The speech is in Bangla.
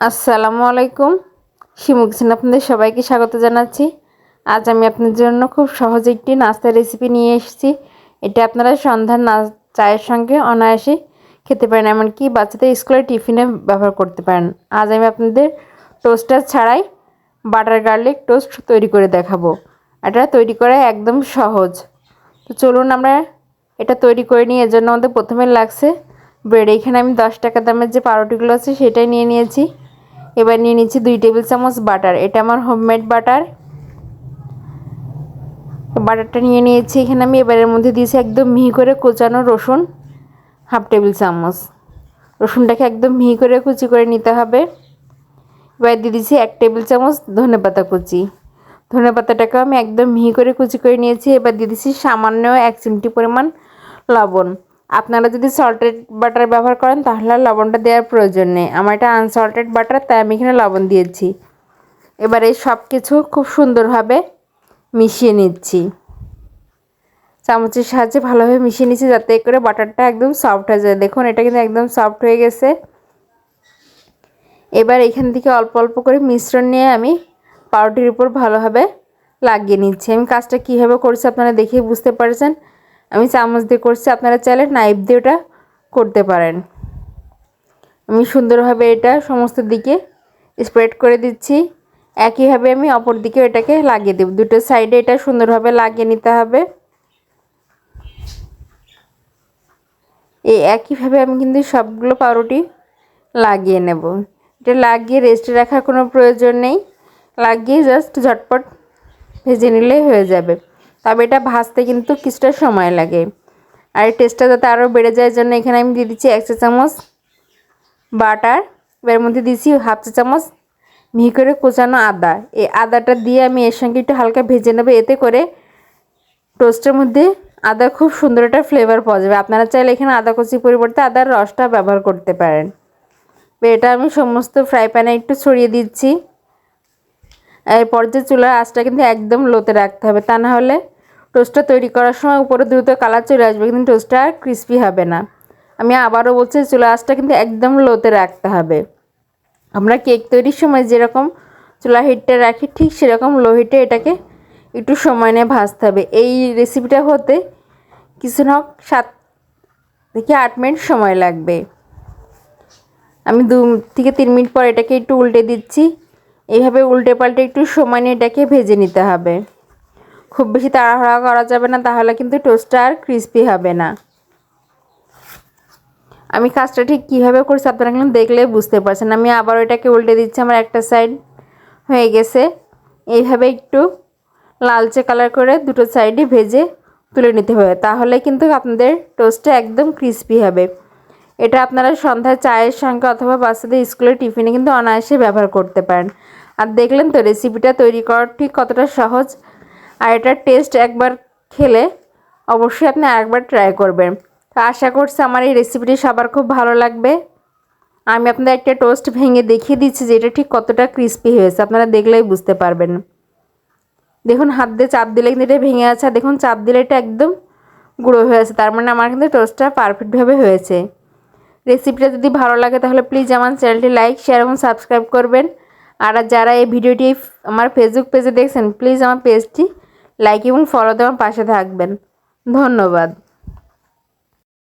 আসসালামু আলাইকুম। শিমুক কিচেন আপনাদের সবাইকে স্বাগত জানাচ্ছি। আজ আমি আপনাদের জন্য খুব সহজে একটি নাস্তার রেসিপি নিয়ে এসেছি। এটা আপনারা সন্ধ্যার না চায়ের সঙ্গে অনায়াসে খেতে পারেন, এমনকি বাচ্চাদের স্কুলের টিফিনে ব্যবহার করতে পারেন। আজ আমি আপনাদের টোস্টার ছাড়াই বাটার গার্লিক টোস্ট তৈরি করে দেখাবো। এটা তৈরি করা একদম সহজ। তো চলুন আমরা এটা তৈরি করে নিই। এর জন্য আমাদের প্রথমে লাগছে ব্রেড এখানে আমি দশ টাকা দামের যে পাউরুটিগুলো আছে সেটাই নিয়ে নিয়েছি। এবার নিয়ে নিচ্ছি দুই টেবিল চামচ বাটার। এটা আমার হোমমেড বাটার। বাটারটা নিয়ে নিয়েছি। এখানে আমি এবারের মধ্যে দিয়েছি একদম মিহি করে কোচানো রসুন, হাফ টেবিল চামচ। রসুনটাকে একদম মিহি করে কুচি করে নিতে হবে। এবার দিয়ে দিচ্ছি এক টেবিল চামচ ধনে পাতা কুচি। ধনে পাতাটাকে আমি একদম মিহি করে কুচি করে নিয়েছি। এবার দিয়ে দিচ্ছি সামান্য এক চিমটি পরিমাণ লবণ। আপনারা যদি সল্টেড বাটার ব্যবহার করেন, তাহলে লবণটা দেওয়ার প্রয়োজন নেই। আমার এটা আনসল্টেড বাটার তাই আমি এখানে লবণ দিয়েছি। এবার এই সব কিছু খুব সুন্দরভাবে মিশিয়ে নিচ্ছি। চামচের সাহায্যে ভালোভাবে মিশিয়ে নিচ্ছি, যাতে করে বাটারটা একদম সফট হয়ে যায়। দেখুন, এটা কিন্তু একদম সফট হয়ে গেছে। এবার এখান থেকে অল্প অল্প করে মিশ্রণ নিয়ে আমি পাউরুটির উপর ভালোভাবে লাগিয়ে নিচ্ছি। আমি কাজটা কীভাবে করছি আপনারা দেখেই বুঝতে পারছেন। আমি চামচ দিয়ে করছি, আপনারা চাইলে নাইফ দিয়ে ওটা করতে পারেন। আমি সুন্দরভাবে এটা সমস্ত দিকে স্প্রেড করে দিচ্ছি। একইভাবে আমি অপর দিকে এটাকে লাগিয়ে দেব। দুটো সাইডে এটা সুন্দরভাবে লাগিয়ে নিতে হবে। এই একইভাবে আমি কিন্তু সবগুলো পাউরুটি লাগিয়ে নেব। এটা লাগিয়ে রেস্টে রাখার কোনো প্রয়োজন নেই। লাগিয়ে জাস্ট ঝটপট ভেজে নিলেই হয়ে যাবে। তবে এটা ভাজতে কিন্তু কিছুটা সময় লাগে। আর টেস্টটা যাতে আরও বেড়ে যায় জন্য এখানে আমি দিয়ে দিচ্ছি এক চা চামচ বাটার। এর মধ্যে দিচ্ছি হাফ চা চামচ মিহি করে কোচানো আদা। এই আদাটা দিয়ে আমি এর সঙ্গে একটু হালকা ভেজে নেব, এতে করে টোস্টের মধ্যে আদা খুব সুন্দর একটা ফ্লেভার পাওয়া যাবে। আপনারা চাইলে এখানে আদা কুচির পরিবর্তে আদার রসটা ব্যবহার করতে পারেন। এটা আমি সমস্ত ফ্রাই প্যানে একটু ছড়িয়ে দিচ্ছি। এরপর যে চুলার আঁচটা কিন্তু একদম লোতে রাখতে হবে, তা না হলে টোস্টটা তৈরি করার সময় উপরে দ্রুত কালার চলে আসবে, কিন্তু টোস্টটা আর ক্রিস্পি হবে না। আমি আবারও বলছি, চুলা আঁচটা কিন্তু একদম লোতে রাখতে হবে। আমরা কেক তৈরির সময় যেরকম চুলা হিটটা রাখি, ঠিক সেরকম লো হিটে এটাকে একটু সময় নিয়ে ভাজতে হবে। এই রেসিপিটা হতে কিছু হোক সাত থেকে আট মিনিট সময় লাগবে। আমি দু থেকে তিন মিনিট পর এটাকে একটু উল্টে দিচ্ছি। এইভাবে উল্টে পাল্টে একটু সময় নিয়ে এটাকে ভেজে নিতে হবে। খুব বেশি তাড়াহুড়া করা যাবে না, তাহলে কিন্তু টোস্টটা আর ক্রিস্পি হবে না। আমি কাজটা ঠিক কীভাবে করছি আপনারা কিন্তু দেখলে বুঝতে পারছেন। আমি আবার ওইটাকে উল্টে দিচ্ছি, আমার একটা সাইড হয়ে গেছে। এইভাবে একটু লালচে কালার করে দুটো সাইডে ভেজে তুলে নিতে হবে, তাহলে কিন্তু আপনাদের টোস্টটা একদম ক্রিস্পি হবে। এটা আপনারা সন্ধ্যায় চায়ের সঙ্গে অথবা বাচ্চাদের স্কুলের টিফিনে কিন্তু অনায়াসে ব্যবহার করতে পারেন। আর দেখলেন তো রেসিপিটা তৈরি করা ঠিক কতটা সহজ। আর এটার টেস্ট একবার খেলে অবশ্যই আপনি আরেকবার ট্রাই করবেন। তো আশা করছি আমার এই রেসিপিটি সবার খুব ভালো লাগবে। আমি আপনাদের একটা টোস্ট ভেঙে দেখিয়ে দিচ্ছি যে এটা ঠিক কতটা ক্রিস্পি হয়েছে। আপনারা দেখলেই বুঝতে পারবেন। দেখুন, হাত দিয়ে চাপ দিলে কিন্তু এটা ভেঙে আছে দেখুন, চাপ দিলে এটা একদম গুঁড়ো হয়ে আছে তার মানে আমার কিন্তু টোস্টটা পারফেক্টভাবে হয়েছে। রেসিপিটা যদি ভালো লাগে তাহলে প্লিজ আমার চ্যানেলটি লাইক শেয়ার এবং সাবস্ক্রাইব করবেন। আর যারা এই ভিডিওটি আমার ফেসবুক পেজে দেখছেন প্লিজ আমার পেজটি লাইক এবং ফলো দেওয়ার পাশে থাকবেন। ধন্যবাদ।